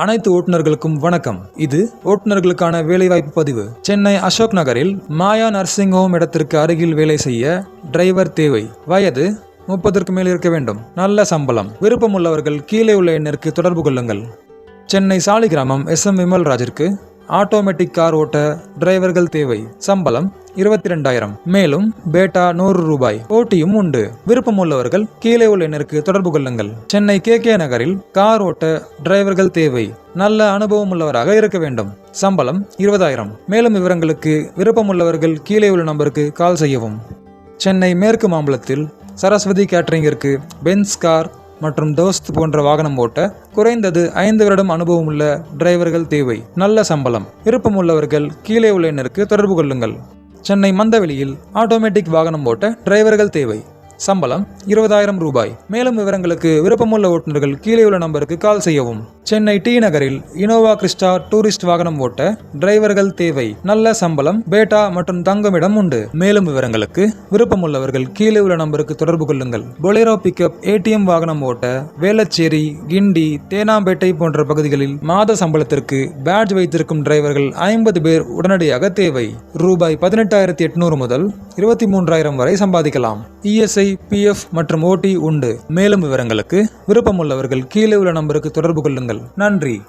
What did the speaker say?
அனைத்து ஓட்டுநர்களுக்கும் வணக்கம். இது ஓட்டுநர்களுக்கான வேலைவாய்ப்பு பதிவு. சென்னை அசோக் நகரில் மாயா நர்சிங் ஹோம் இடத்திற்கு அருகில் வேலை செய்ய டிரைவர் தேவை. வயது முப்பதற்கு மேல் இருக்க வேண்டும். நல்ல சம்பளம். விருப்பமுள்ளவர்கள் கீழே உள்ள எண்ணிற்கு தொடர்பு கொள்ளுங்கள். சென்னை சாலிகிராமம் எஸ் எம் விமல்ராஜிற்கு ஆட்டோமேட்டிக் கார் ஓட்ட டிரைவர்கள் தேவை. சம்பளம் இருபத்தி ரெண்டாயிரம் மேலும் பேட்டா நூறு ரூபாய். போட்டியும் உண்டு. விருப்பமுள்ளவர்கள் கீழே உள்ள எண்ணிற்கு தொடர்பு கொள்ளுங்கள். சென்னை கே கே நகரில் கார் ஓட்ட டிரைவர்கள் தேவை. நல்ல அனுபவம் உள்ளவராக இருக்க வேண்டும். சம்பளம் இருபதாயிரம். மேலும் விவரங்களுக்கு விருப்பமுள்ளவர்கள் கீழே உள்ள நம்பருக்கு கால் செய்யவும். சென்னை மேற்கு மாம்பலத்தில் சரஸ்வதி கேட்டரிங்கிற்கு பென்ஸ் கார் மற்றும் தோஸ்த் போன்ற வாகனம் ஓட்ட குறைந்தது ஐந்து வருடம் அனுபவம் உள்ள டிரைவர்கள் தேவை. நல்ல சம்பளம். விருப்பமுள்ளவர்கள் கீழே உள்ள எண்ணிற்கு தொடர்பு கொள்ளுங்கள். சென்னை மந்தவெளியில் ஆட்டோமேட்டிக் வாகனம் ஓட்ட டிரைவர்கள் தேவை. சம்பளம் இருபதாயிரம் ரூபாய். மேலும் விவரங்களுக்கு விருப்பமுள்ள ஓட்டுநர்கள் கீழே உள்ள நம்பருக்கு கால் செய்யவும். சென்னை டி நகரில் இனோவா கிறிஸ்டா டூரிஸ்ட் வாகனம் ஓட்ட டிரைவர்கள் தேவை. நல்ல சம்பளம் பேட்டா மற்றும் தங்குமிடம் உண்டு. மேலும் விவரங்களுக்கு விருப்பமுள்ளவர்கள் கீழே உள்ள நம்பருக்கு தொடர்பு கொள்ளுங்கள். பொலேரோ பிக்கப் ஏடிஎம் வாகனம் ஓட்ட வேளச்சேரி கிண்டி தேனாம்பேட்டை போன்ற பகுதிகளில் மாத சம்பளத்திற்கு பேட்ஜ் வைத்திருக்கும் டிரைவர்கள் ஐம்பது பேர் உடனடியாக தேவை. ரூபாய் பதினெட்டாயிரத்தி எட்நூறு முதல் இருபத்தி மூன்றாயிரம் வரை சம்பாதிக்கலாம். இஎஸ்ஐ பிஎஃப் மற்றும் ஓடி உண்டு. மேலும் விவரங்களுக்கு விருப்பமுள்ளவர்கள் கீழே உள்ள நம்பருக்கு தொடர்பு கொள்ளுங்கள். நன்றி.